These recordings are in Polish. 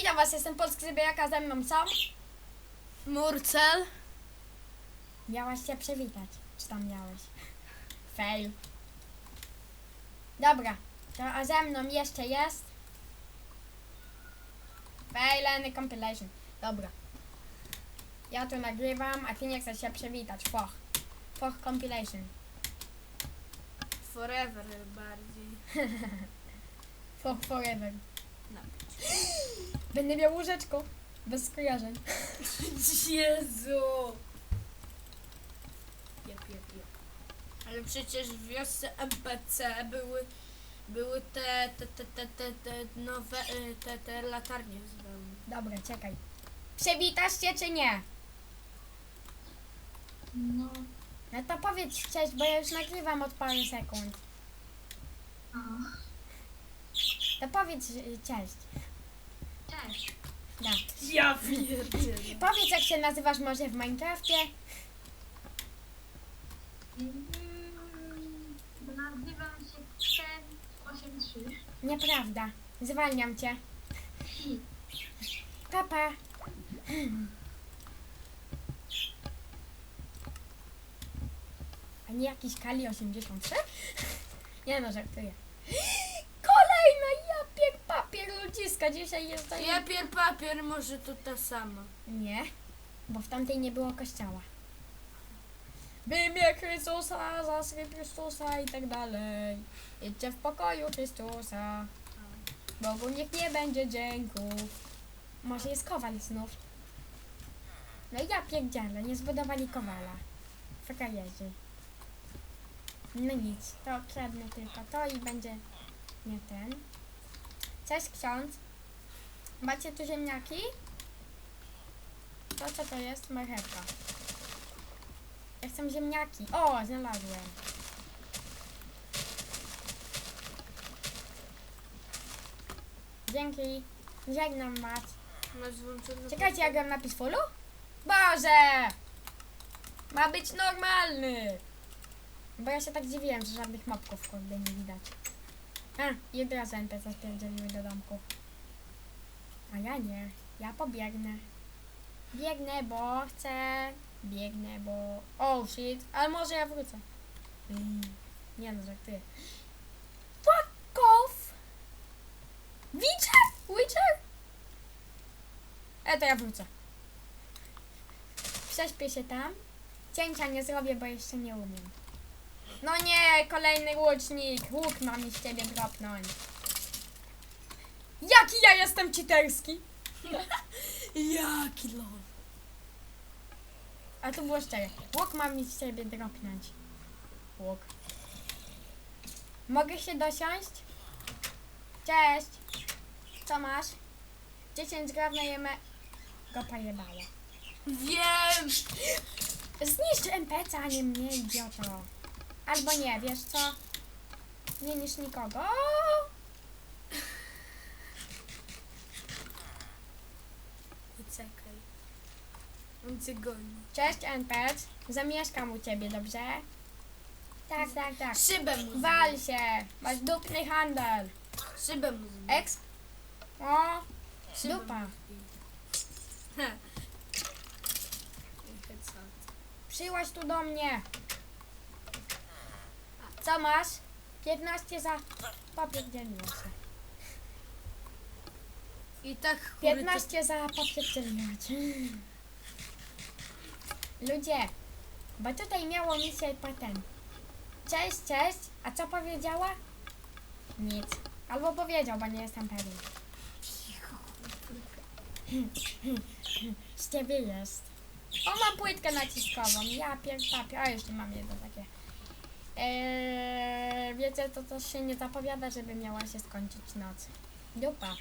Witam was, jestem Polski Zybieraka, ze mną są. Murcel. Miałaś się przywitać. Czy tam miałeś? Fail. Dobra, to a ze mną jeszcze jest. Fail and compilation. Dobra. Ja tu nagrywam, a ty nie chcesz się przywitać. Foch. Foch compilation. Forever bardziej. Foch forever. Napić. Będę miał łóżeczko. Bez skojarzeń. Jezu. Jep, jep, jep. Ale przecież w wiosce MPC były były te te te te te, te nowe y, te, te latarnie. Dobra, czekaj. Przywitasz się czy nie? No, No to powiedz cześć, bo ja już nagrywam od paru sekund. a, To powiedz y, cześć. Da. Ja pierdzielę. Powiedz jak się nazywasz może w Minecrafcie. Mm, Nazywam się Ken83. Nieprawda. Zwalniam cię. Papa. A nie jakiś Kali 83? Nie no, żartuję. Dzisiaj jest to... Papier, papier, może to ta sama. Nie, bo w tamtej nie było kościoła. W imię Chrystusa, za sry Chrystusa i tak dalej. Idźcie w pokoju Chrystusa. Bogu niech nie będzie dzięków. Może jest kowal znów. No i ja pierdzielę, nie zbudowali kowala. Frajerzy. No nic, to kradnę tylko to i będzie nie ten. Cześć ksiądz. Macie tu ziemniaki? To co to jest? Marchewka. Ja chcę ziemniaki. O, znalazłem. Dzięki. Żegnam. Masz włączone Czekajcie, jak mam napis fullu? Boże! Ma być normalny! Bo ja się tak dziwiłem, że żadnych mapków kurde nie widać. A, i od razu NPC spierdzieliły do domku. A ja nie. Ja pobiegnę. Biegnę, bo chcę. Biegnę, bo... Oh shit, ale może ja wrócę. Mm. Nie no, żartuję. Fuck off! Witcher? Witcher? E, to ja wrócę. Prześpię się tam. Cięcia nie zrobię, bo jeszcze nie umiem. No nie, kolejny łucznik. Łuk ma mi z ciebie dropnąć. Jaki ja jestem citerski? Jaki lol. A to było szczere. Łuk ma mi z ciebie dropnąć. Łuk. Mogę się dosiąść? Cześć. Co masz? 10 gram na jemę. Go pojebało. Wiem! Zniszcz NPC, a nie mnie, idioto. Albo nie, wiesz co? Nie niż nikogo. Poczekaj. On cię goni. Cześć NPC. Zamieszkam u ciebie, dobrze? Tak, tak, tak. Szybę mu. Wal się. Masz dupny handel. Szybę mu. Eks. O, Szybę dupa. mu. Ha. Headshot. Przyłaś tu do mnie. Co masz? 15 za papier dzienniczy. I tak chury, 15 za papier dzienniczy. Ludzie, bo tutaj miało misję patent. Cześć, cześć. A co powiedziała? Nic. Albo powiedział, bo nie jestem pewien. Z ciebie jest. O, mam płytkę naciskową. Ja pier papier. A, jeszcze mam jedno takie. Eee, wiecie, to też się nie zapowiada, żeby miała się skończyć noc. Dupa.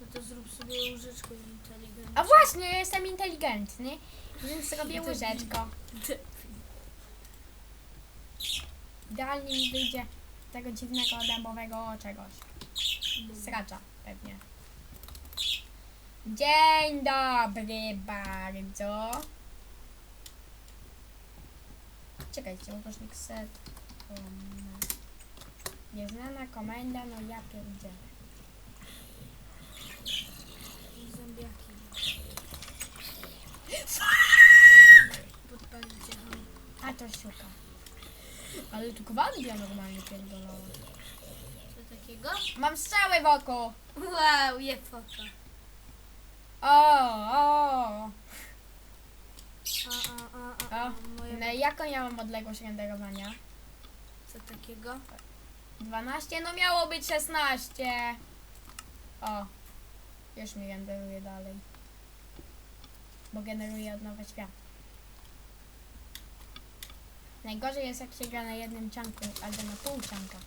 No to zrób sobie łyżeczkę inteligentną. A właśnie, ja jestem inteligentny, więc zrobię łyżeczko. Idealnie mi wyjdzie tego dziwnego dębowego czegoś. Sracza pewnie. Dzień dobry bardzo. Czekajcie, ukośnik set. Um, nieznana komenda, no ja pierdzielę. Zombiaki. Podpalicie ham. A to szuka. Ale tu gwardia normalnie pierdolała. Co takiego? Mam strzały wokół! Wow, je foka. O, o. Moje... no i jaką ja mam odległość renderowania? Co takiego? 12? No miało być 16. O, już mi renderuje dalej. Bo generuje od nowy świat. Najgorzej jest jak się gra na jednym czanku albo na pół czanka.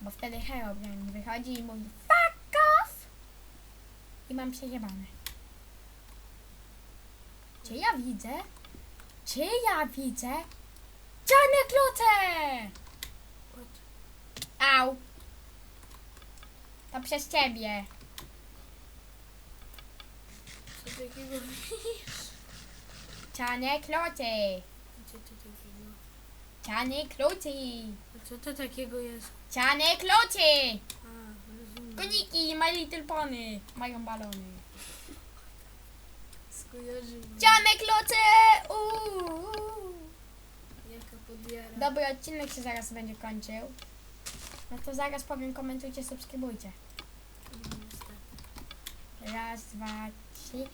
Bo wtedy Herobrine wychodzi i mówi fuck off! I mam przejebane. Czy ja widzę? Czy ja widzę? Czarne klucze! Au! To przez ciebie. Co takiego? Czarne klucze! Co to takiego? Czarne klucze! A co to takiego jest? Czarne klucze! A, rozumiem. Koniki, My Little Pony mają balony. Uuu. Jaka podjara. Dobry odcinek się zaraz będzie kończył. No to zaraz powiem, komentujcie, subskrybujcie. Raz, dwa, trzy.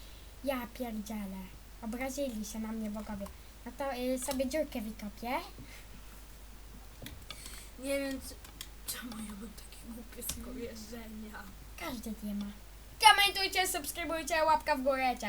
Ja pierdzielę. Obrazili się na mnie bogowie. No to y, sobie dziurkę wykopię. Nie wiem, czemu ja mam takie głupie skojarzenia. Każdy nie ma. Komentujcie, subskrybujcie, łapka w górę.